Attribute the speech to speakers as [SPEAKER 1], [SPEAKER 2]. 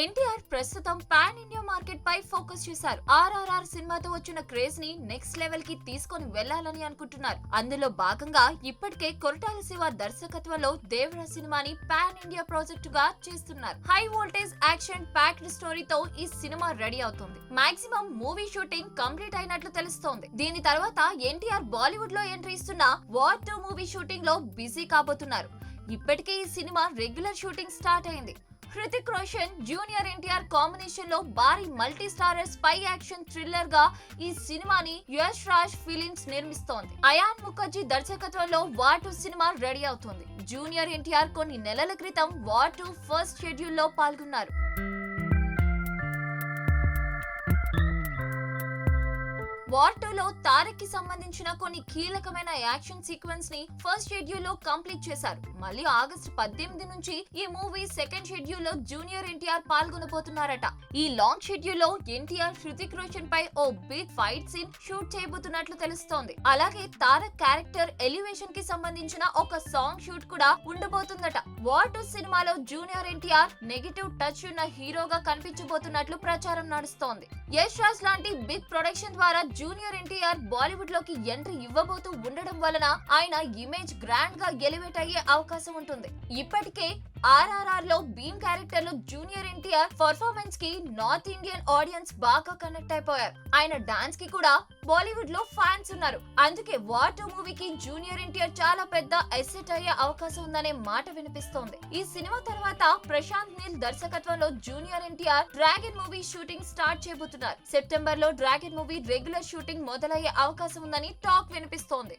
[SPEAKER 1] ఎన్టీఆర్ ప్రస్తుతం pan India market పై focus చేశారు. ఆర్ఆర్ఆర్ సినిమాతో వచ్చిన క్రేజ్ని నెక్స్ట్ లెవెల్కి తీసుకొని వెళ్ళాలని అనుకుంటున్నారు. అందులో భాగంగా ఇప్పటికే కొరటాల శివ దర్శకత్వంలో దేవరా సినిమాని పాన్ ఇండియా ప్రాజెక్ట్గా చేస్తున్నారు. హై వోల్టేజ్ యాక్షన్ ప్యాక్డ్ స్టోరీతో ఈ సినిమా రెడీ అవుతుంది. మాక్సిమం మూవీ షూటింగ్ కంప్లీట్ అయినట్లు తెలుస్తోంది. దీని తర్వాత ఎన్టీఆర్ బాలీవుడ్లో ఎంట్రీ ఇస్తున్న వార్ టూ మూవీ షూటింగ్లో బిజీ కాబోతున్నారు. ఇప్పటికే ఈ సినిమా రెగ్యులర్ షూటింగ్ స్టార్ట్ అయింది. హృతిక్ రోషన్ జూనియర్ ఎన్టీఆర్ కాంబినేషన్లో భారీ మల్టీ స్టారర్ స్పై యాక్షన్ థ్రిల్లర్గా ఈ సినిమాని యష్ రాజ్ ఫిలిమ్స్ నిర్మిస్తోంది. అయాన్ ముఖర్జీ దర్శకత్వంలో వార్ సినిమా రెడీ అవుతుంది. జూనియర్ ఎన్టీఆర్ కొన్ని నెలల క్రితం వార్ ఫస్ట్ షెడ్యూల్లో పాల్గొన్నారు. వార్ టూలో తారక్కి సంబంధించిన కొన్ని కీలకమైన యాక్షన్ సీక్వెన్స్ని ఫస్ట్ షెడ్యూల్లో కంప్లీట్ చేశారు. మళ్ళీ ఆగస్టు పద్దెనిమిది నుంచి ఈ మూవీ సెకండ్ షెడ్యూల్లో జూనియర్ ఎన్టీఆర్ పాల్గొనబోతున్నారట. ఈ లాంగ్ షెడ్యూల్లో ఎన్టీఆర్ హృతిక్ రోషన్ పై ఓ బిగ్ ఫైట్ సీన్ షూట్ చేయబోతున్నట్లు తెలుస్తోంది. అలాగే తారక్ క్యారెక్టర్ ఎలివేషన్కి సంబంధించిన ఒక సాంగ్ షూట్ కూడా ఉండబోతుందట. వార్ టూ సినిమాలో జూనియర్ ఎన్టీఆర్ నెగిటివ్ టచ్ ఉన్న హీరోగా కనిపించబోతున్నట్లు ప్రచారం నడుస్తోంది. యష్ రాజ్ లాంటి బిగ్ ప్రొడక్షన్ ద్వారా జూనియర్ ఎన్టీఆర్ బాలీవుడ్లోకి ఎంట్రీ ఇవ్వబోతూ ఉండడం వలన ఆయన ఇమేజ్ గ్రాండ్గా ఎలివేట్ అయ్యే అవకాశం ఉంటుంది. ఇప్పటికే ఆర్ఆర్ఆర్లో భీమ్ క్యారెక్టర్లో జూనియర్ ఎన్టీఆర్ పర్ఫార్మెన్స్కి నార్త్ ఇండియన్ ఆడియన్స్ బాగా కనెక్ట్ అయిపోయారు. ఆయన డాన్స్కి కూడా బాలీవుడ్లో ఫ్యాన్స్ ఉన్నారు. అందుకే వార్ టూ మూవీకి జూనియర్ ఎన్టీఆర్ చాలా పెద్ద ఎసెట్ అయ్యే అవకాశం ఉందనే మాట వినిపిస్తోంది. ఈ సినిమా తర్వాత ప్రశాంత్ నీల్ దర్శకత్వంలో Junior NTR Dragon movie shooting start చేయబోతున్నారు. సెప్టెంబర్లో డ్రాగన్ మూవీ రెగ్యులర్ షూటింగ్ మొదలయ్యే అవకాశం ఉందని టాక్ వినిపిస్తోంది.